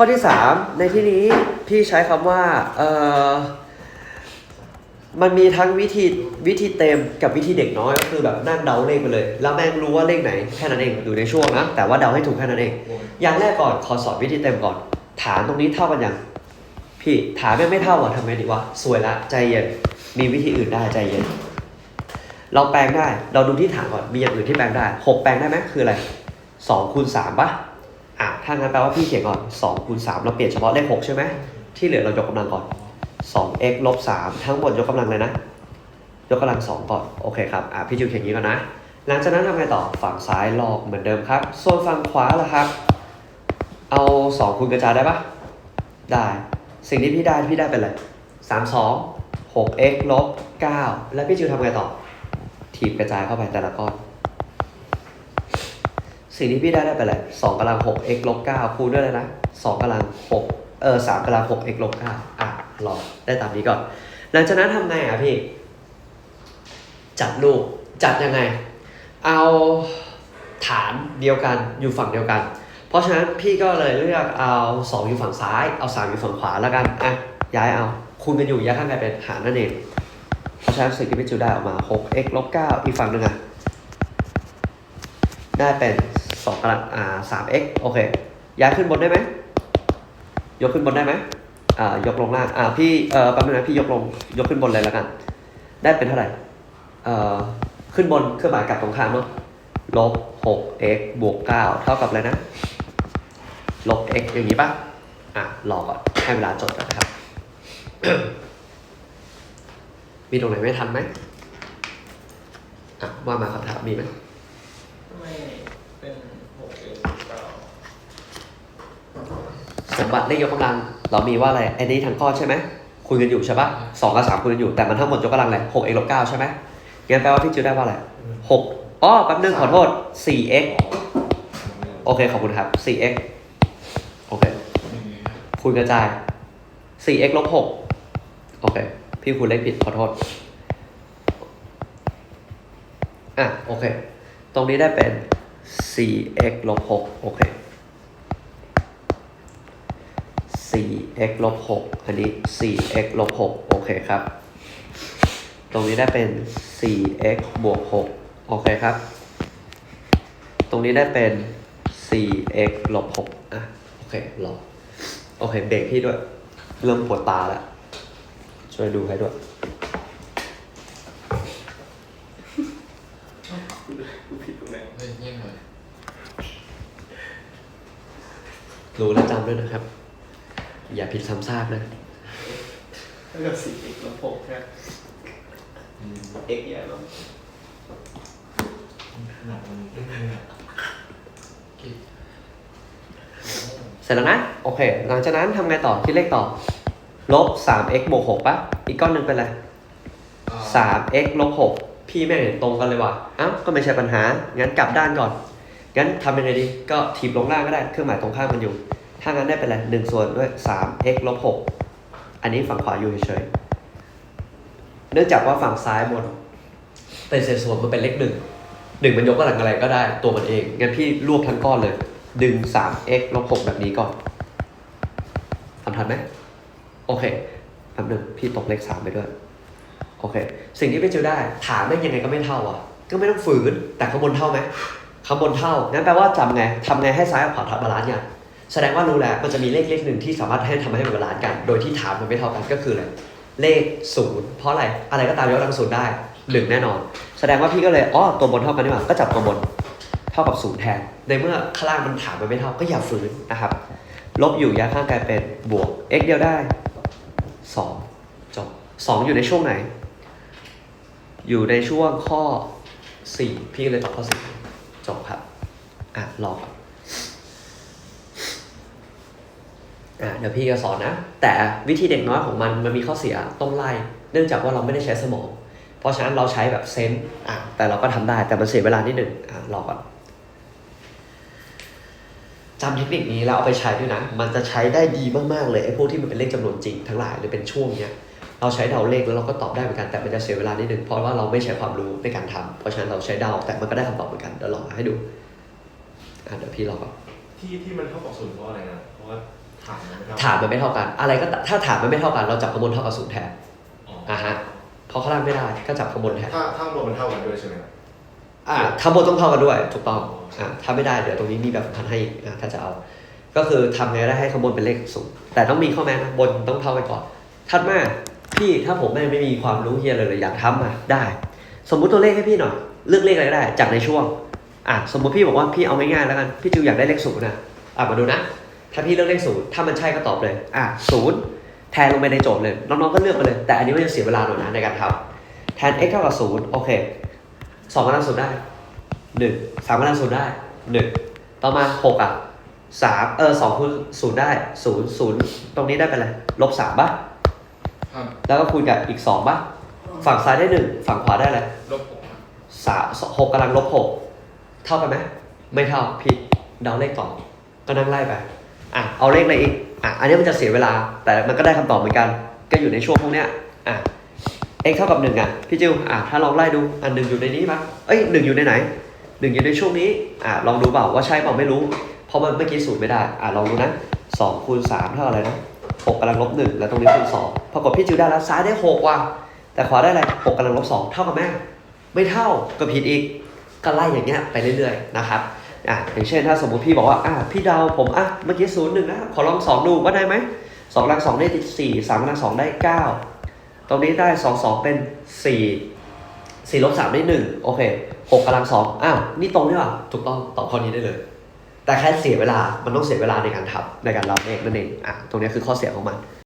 ข้อที่สามในที่นี้พี่ใช้คำว่าเออมันมีทั้งวิธีวิธีเต็มกับวิธีเด็กน้อยก็คือแบบนั่งเดาเลขไปเลย แล้วแม่งรู้ว่าเลขไหนแค่นั้นเองอยู่ในช่วงนะ แต่ว่าเดาให้ถูกแค่นั้นเอง อย่างแรกก่อนขอสอนวิธีเต็มก่อน ฐานตรงนี้เท่ากันยังพี่ฐานแม่งไม่เท่าอะทำไงดีวะสวยละใจเย็นมีวิธีอื่นได้ใจเย็น เราแปลงได้เราดูที่ฐานก่อนมีอย่างอื่นที่แปลงได้หกแปลงได้ไหมคืออะไรสองคูณสามปะ อะถ้างั้นแปลว่าพี่เขียนก่อนสองคูณสามเราเปลี่ยนเฉพาะเลขหกใช่ไหมที่เหลือเรายกกำลังก่อนสอง x ลบสามทั้งหมดยกกำลังเลยนะ ยกกำลังสองก่อน โอเคครับอะพี่จิวเขียนอย่างนี้ก่อนนะ หลังจากนั้นทำไงต่อฝั่งซ้ายลอกเหมือนเดิมครับ ส่วนฝั่งขวาล่ะครับ เอาสองคูณกระจายได้ปะได้ สิ่งที่พี่ได้พี่ได้เป็นอะไรสามสองหก x ลบเก้าแล้วพี่จิวทำไงต่อ ถีบกระจายเข้าไปแต่ละก้อน สิ่งที่พี่ได้ได้ไปเลยสองกำลังหก x ลบเก้าคูณด้วยเลยนะสองกำลังหกเออสามกำลังหก x ลบเก้าอะลองได้ตามนี้ก่อน หลังจากนั้นทำไงอะพี่ จัดรูปจัดยังไง เอาฐานเดียวกันอยู่ฝั่งเดียวกัน เพราะฉะนั้นพี่ก็เลยเลือกเอาสองอยู่ฝั่งซ้าย เอาสามอยู่ฝั่งขวาแล้วกันอะย้ายเอาคูณกันอยู่ย้ายข้างกลายเป็นหารนั่นเองเพราะฉะนั้นสิ่งที่พี่จิวได้ออกมา 6x ลบ9อีกฝั่งหนึ่งอะได้เป็น 2กำลังอ่า 3x โอเค ย้ายขึ้นบนได้ไหม ยกขึ้นบนได้ไหมอ่า ยกลงล่าง อ่า พี่ เอ่อแป๊บนึงนะ พี่ยกลง ยกขึ้นบนเลยแล้วกัน ได้เป็นเท่าไหร่ เอ่อ ขึ้นบนเครื่องหมายกลับตรงข้ามเนาะ ลบ 6x บวก 9 เท่ากับอะไรนะ ลบ x อย่างนี้ป่ะ อะ รอก่อน ให้เวลาจดก่อนนะครับ มีตรงไหนไม่ทันไหมอะว่ามาคำถามมีไหมไม่เป็นหกเอ็ดเก้า สมบัติเลขยกกำลัง เรามีว่าอะไรไอ้นี้ทั้งก้อนใช่ไหมคุยกันอยู่ใช่ปะสองกับสามคุยกันอยู่แต่มันทั้งหมดยกกำลังแหละหก x ลบเก้าใช่ไหมงั้นแปลว่าพี่จิวได้ว่าอะไรหกอ๋อแป๊บนึงขอโทษสี่ x โอเคขอบคุณครับสี่ x โอเคคูณกระจาย 4x ลบ6โอเค พี่คูณเลขผิด ขอโทษ อะ โอเค ตรงนี้ได้เป็น 4x ลบ6โอเค 4x ลบ6อันนี้ 4x ลบ6โอเคครับ ตรงนี้ได้เป็น 4x บวก6โอเคครับ ตรงนี้ได้เป็น 4x ลบ6อะโอเครอโอเคเบรกพี่ด้วย เริ่มปวดตาแล้ว ช่วยดูให้ด้วย กูผิดตรงไหนเฮ้ยเยี่ยมเลยรู้และจำด้วยนะครับ อย่าผิดซ้ำซากนะถ้าเกิดสี่เอ็กแล้วหกแค่อืมเอ็กใหญ่แล้วขนาดมันไม่มีอะคิดเสร็จแล้วนะ โอเค หลังจากนั้นทำไงต่อคิดเลขต่อ ลบ 3x บวก6ปะอีกก้อนหนึ่งเป็นอะไรอ่า 3x ลบ6พี่ไม่เห็นตรงกันเลยว่ะอ้าวก็ไม่ใช่ปัญหา งั้นกลับด้านก่อน งั้นทำยังไงดี ก็ถีบลงล่างก็ได้ เครื่องหมายตรงข้ามมันอยู่ ถ้างั้นได้เป็นอะไรหนึ่งส่วนด้วย 3x ลบ6อันนี้ฝั่งขวาอยู่เฉยเนื่องจากว่าฝั่งซ้ายบนเป็นเศษส่วนมันเป็นเลขหนึ่งหนึ่งมันยกกำลังอะไรก็ได้ตัวมันเองงั้นพี่รวบทั้งก้อนเลย ดึง 3x ลบ6แบบนี้ก่อนทำทันไหมโอเคแป๊บหนึงพี่ตกเลขสามไปด้วย โอเค สิ่งที่พี่จิวได้ ถามได้ยังไงก็ไม่เท่าอะ ก็ไม่ต้องฝืน แต่ข้างบนเท่าไหมข้างบนเท่างั้นแปลว่าจำไงทำไงให้ซ้ายกับขวาทับบาลานซ์กัน แสดงว่ารู้แล้วมันจะมีเลขเลขหนึ่งที่สามารถให้ทำให้มันบาลานซ์กัน โดยที่ฐานมันไม่เท่ากันก็คืออะไรเลขศูนย์เพราะอะไรอะไรก็ตามยกกำลังศูนย์ได้หนึ่งแน่นอน แสดงว่าพี่ก็เลยอ๋อตัวบนเท่ากันนี่หว่าก็จับตัวบนเท่ากับศูนย์แทน ในเมื่อข้างล่างมันฐานมันไม่เท่าก็อย่าฝืนนะครับ ลบอยู่ย้ายข้างกลายเป็นบวก x เดียวได้สองจบสองอยู่ในช่วงไหน อยู่ในช่วงข้อสี่พี่เลยตอบข้อสี่จบครับ อะรอครับ อะเดี๋ยวพี่จะสอนนะ แต่วิธีเด็กน้อยของมันมันมีข้อเสียต้องไล่ เนื่องจากว่าเราไม่ได้ใช้สมอง เพราะฉะนั้นเราใช้แบบเซนส์อะแต่เราก็ทำได้แต่มันเสียเวลานิดหนึ่งอะรอก่อนจำเทคนิคนี้แล้วเอาไปใช้ด้วยนะ มันจะใช้ได้ดีมากๆเลยไอ้พวกที่มันเป็นเลขจำนวนจริงทั้งหลายหรือเป็นช่วงเนี้ยเราใช้เดาเลขแล้วเราก็ตอบได้เหมือนกันแต่มันจะเสียเวลานิดนึงเพราะว่าเราไม่ใช้ความรู้ในการทำเพราะฉะนั้นเราใช้เดาแต่มันก็ได้คำตอบเหมือนกันเดี๋ยวลองให้ดูอะเดี๋ยวพี่ลองก่อนที่ที่มันเท่ากับศูนย์เพราะอะไรนะเพราะว่า ฐถามไม่เท่ฐานมันไม่เท่ากัน อะไรก็ตถ้าฐานมันไม่เท่ากัน เราจับข้างบนเท่ากับศูนย์แทนอ๋ออ่าฮะเพราะข้างล่างไม่ได้ก็จับข้างบนแทนถ้าถ้าข้างบนมันเท่ากันด้วยใช่ไหมครับอ่าข้างบนต้องเท่ากันด้วย ถูกต้องอ่าถ้าไม่ได้เดี๋ยวตรงนี้มีแบบฝึกหัดให้อีกอ่าถ้าจะเอา ก็คือทำไงได้ให้ข้างบนเป็นเลขศูนย์แต่ต้องมีข้อแม้นะบนต้องเท่ากันก่อนถัดมาพี่ถ้าผมไม่ไม่มีความรู้เฮียเลยเลยอยากทำอะได้ สมมุติตัวเลขให้พี่หน่อยเลือกเลขอะไรก็ได้จากในช่วงอะสมมุติพี่บอกว่าพี่เอาง่ายๆแล้วกันพี่จิวอยากได้เลขศูนย์นะอะมาดูนะ ถ้าพี่เลือกเลขศูนย์ถ้ามันใช่ก็ตอบเลย อะศูนย์แทนลงไปในโจทย์เลย น้องๆก็เลือกไปเลย แต่อันนี้มันจะเสียเวลาหน่อยนะในการทำแทน x เท่ากับศูนย์โอเคสองกำลังศูนย์ได้หนึ่งสามกำลังศูนย์ได้หนึ่งต่อมาหกอะสามเออสองคูณศูนย์ได้ศูนย์ศูนย์ตรงนี้ได้เป็นอะไรลบสามป่ะครับแล้วก็คูณกับอีกสองป่ะฝั่งซ้ายได้หนึ่งฝั่งขวาได้อะไรลบหกครับสามหกกำลังลบหกเท่ากันไหมไม่เท่าผิดเดาเลขต่อก็นั่งไล่ไป อะเอาเลขอะไรอีกอะอันนี้มันจะเสียเวลา แต่มันก็ได้คำตอบเหมือนกัน ก็อยู่ในช่วงพวกเนี้ยอะ x เท่ากับหนึ่งอะพี่จิวอะถ้าลองไล่ดูอันหนึ่งอยู่ในนี้ปะเอ้ยหนึ่งอยู่ในไหนหนึ่งอยู่ในช่วงนี้อะลองดูเปล่าว่าใช่เปล่าไม่รู้ เพราะมันเมื่อกี้ศูนย์ไม่ได้อะลองดูนะสองคูณสามเท่าอะไรนะหกกำลังลบหนึ่งแล้วตรงนี้คูณสองปรากฏพี่จิวได้แล้วซ้ายได้หกว่ะแต่ขวาได้อะไรหกกำลังลบสองเท่ากับแม่ไม่เท่าก็ผิดอีกก็ไล่อย่างเงี้ยไปเรื่อยๆนะครับ อะอย่างเช่นถ้าสมมติพี่บอกว่าอะพี่เดาผมอะเมื่อกี้ศูนย์หนึ่งนะขอลองสองดูว่าได้ไหมสองกำลังสองได้สี่สามกำลังสองได้เก้าตรงนี้ได้สองสองเป็นสี่สี่ลบสามได้หนึ่งโอเคหกกำลังสองอ้าวนี่ตรงนี่หว่าถูกต้องตอบข้อนี้ได้เลย แต่แค่เสียเวลามันต้องเสียเวลาในการทำในการรับเองนั่นเองอะตรงนี้คือข้อเสียของมัน